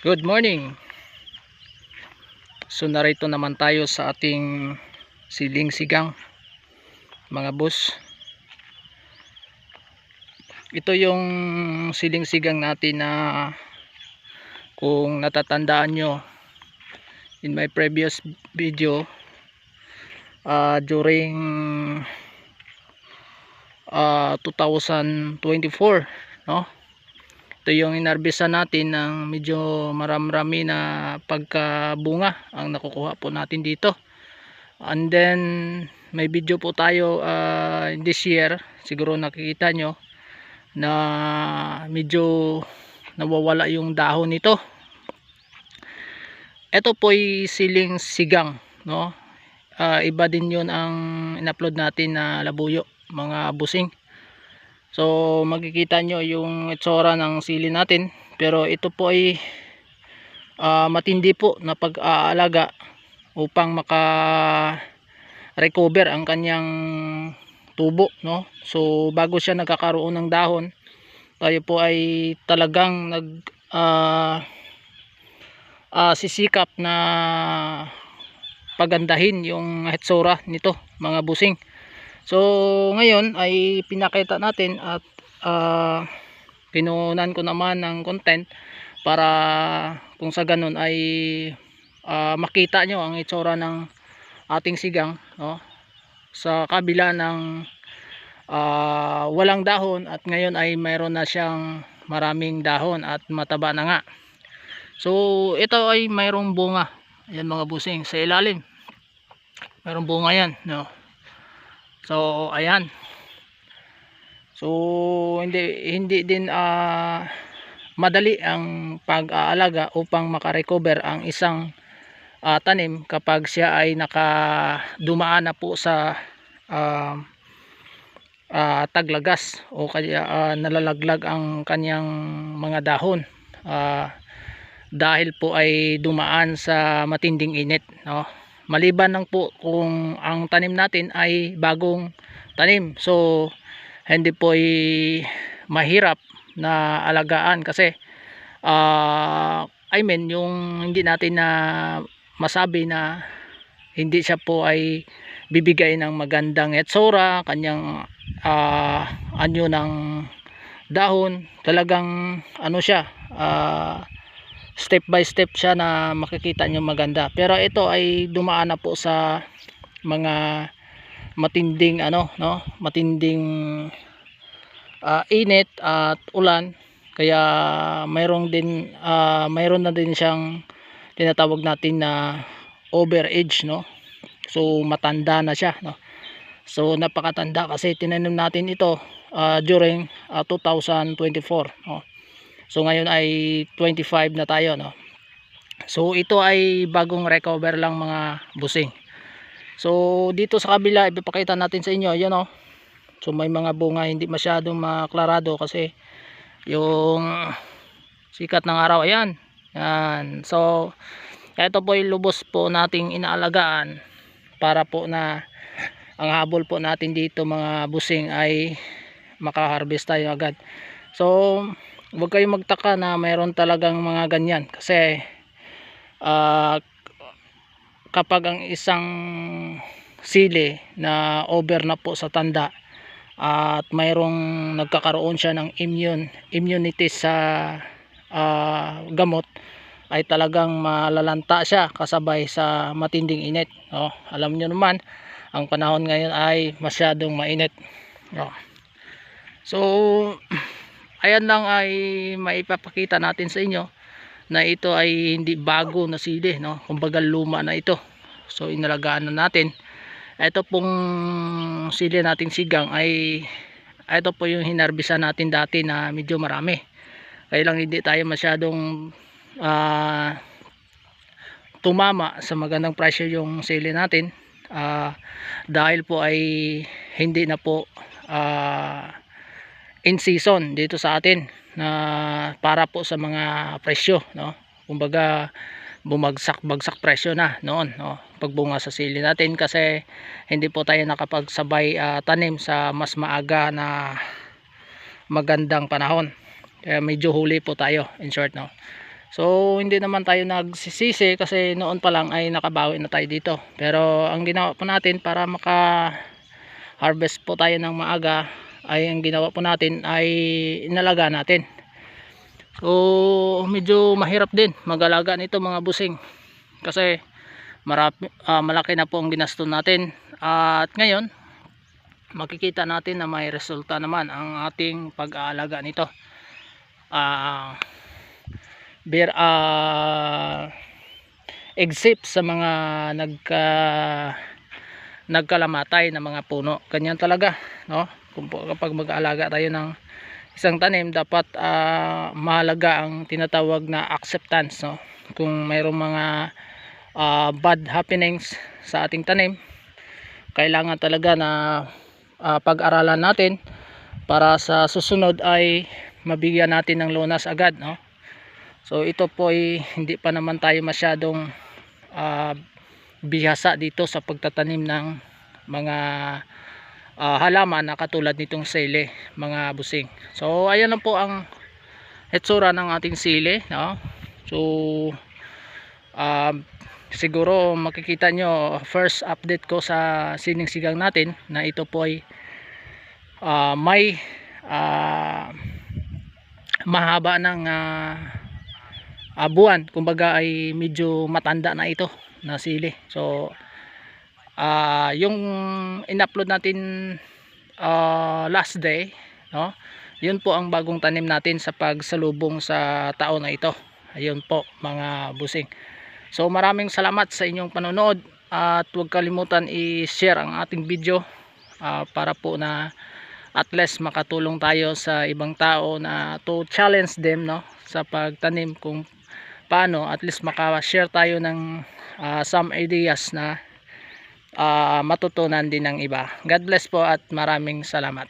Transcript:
Good morning. So narito naman tayo sa ating siling sigang mga boss. Ito yung siling sigang natin na kung natatandaan nyo in my previous video uh, during uh, 2024 no ito yung inarbisan natin ng medyo maramrami na pagkabunga ang nakukuha po natin dito. And then may video po tayo uh, this year siguro nakikita nyo na medyo nawawala yung dahon nito. Ito po ay siling sigang no? Uh, iba din yun ang in-upload natin na labuyo mga busing So makikita nyo yung itsura ng sili natin pero ito po ay uh, matindi po na pag-aalaga upang maka recover ang kanyang tubo no. So bago siya nagkakaroon ng dahon tayo po ay talagang nag uh, uh, sisikap na pagandahin yung hitsura nito mga busing So ngayon ay pinakita natin at uh, pinunan ko naman ng content para kung sa ganun ay uh, makita nyo ang itsura ng ating sigang no? sa kabila ng uh, walang dahon at ngayon ay mayroon na siyang maraming dahon at mataba na nga so ito ay mayroong bunga yan mga busing sa ilalim mayroong bunga yan no? So ayan. So hindi hindi din uh, madali ang pag-aalaga upang makarecover ang isang uh, tanim kapag siya ay nakadumaan na po sa uh, uh, taglagas o kaya uh, nalalaglag ang kanyang mga dahon uh, dahil po ay dumaan sa matinding init no maliban lang po kung ang tanim natin ay bagong tanim. So hindi po ay mahirap na alagaan kasi uh, I mean yung hindi natin na masabi na hindi siya po ay bibigay ng magandang etsura kanyang uh, anyo ng dahon talagang ano siya uh, step by step siya na makikita nyo maganda. Pero ito ay dumaan na po sa mga matinding ano no? Matinding uh, init at ulan. Kaya mayroon din uh, mayroon na din siyang tinatawag natin na overage no? So matanda na siya no? So napakatanda kasi tinanim natin ito uh, during uh, 2024 no So ngayon ay 25 na tayo no. So ito ay bagong recover lang mga busing. So dito sa kabila ipapakita natin sa inyo, yan oh. So may mga bunga hindi masyadong maklarado kasi yung sikat ng araw ayan. Yan. So ito po yung lubos po nating inaalagaan para po na ang habol po natin dito mga busing ay makaharvest tayo agad. So huwag kayong magtaka na mayroon talagang mga ganyan kasi uh, kapag ang isang sili na over na po sa tanda at mayroong nagkakaroon siya ng immune immunity sa uh, gamot ay talagang malalanta siya kasabay sa matinding init no? alam nyo naman ang panahon ngayon ay masyadong mainit no? so ayan lang ay maipapakita natin sa inyo na ito ay hindi bago na sili no? Kumbaga luma na ito. So inalagaan na natin. Ito pong sili nating sigang ay ito po yung hinarbisan natin dati na medyo marami. Kaya lang hindi tayo masyadong uh, tumama sa magandang presyo yung sili natin. Uh, dahil po ay hindi na po uh, in season dito sa atin na para po sa mga presyo no? Kumbaga bumagsak bagsak presyo na noon no? Pagbunga sa sili natin kasi hindi po tayo nakapagsabay uh, tanim sa mas maaga na magandang panahon. Kaya medyo huli po tayo in short no? So hindi naman tayo nagsisisi kasi noon pa lang ay nakabawi na tayo dito. Pero ang ginawa po natin para maka harvest po tayo ng maaga ay ang ginawa po natin ay inalaga natin. So medyo mahirap din mag-alaga nito mga busing. Kasi marami, ah, malaki na po ang ginasto natin. at ngayon makikita natin na may resulta naman ang ating pag-aalaga nito. Ah bear uh, except sa mga nagka nagkalamatay na mga puno ganyan talaga no kung po, kapag mag-aalaga tayo ng isang tanim dapat ah, mahalaga ang tinatawag na acceptance no? Kung mayroong mga ah, bad happenings sa ating tanim kailangan talaga na ah, pag-aralan natin para sa susunod ay mabigyan natin ng lunas agad no? So ito po ay hindi pa naman tayo masyadong ah, bihasa dito sa pagtatanim ng mga ah, halaman na katulad nitong sili, mga busing. So ayan na po ang itsura ng ating sili, no? So ah, siguro makikita nyo first update ko sa siningsigang natin na ito po ay ah, may ah, mahaba ng ah, uh, buwan kumbaga ay medyo matanda na ito na sili so ah yung in-upload natin ah, last day no? Yun po ang bagong tanim natin sa pagsalubong sa taon na ito. Ayun po mga busing. So maraming salamat sa inyong panonood at huwag kalimutan i-share ang ating video ah, para po na at least makatulong tayo sa ibang tao na to challenge them no? Sa pagtanim kung paano at least maka-share tayo ng ah, some ideas na ah, matutunan din ng iba. God bless po at maraming salamat.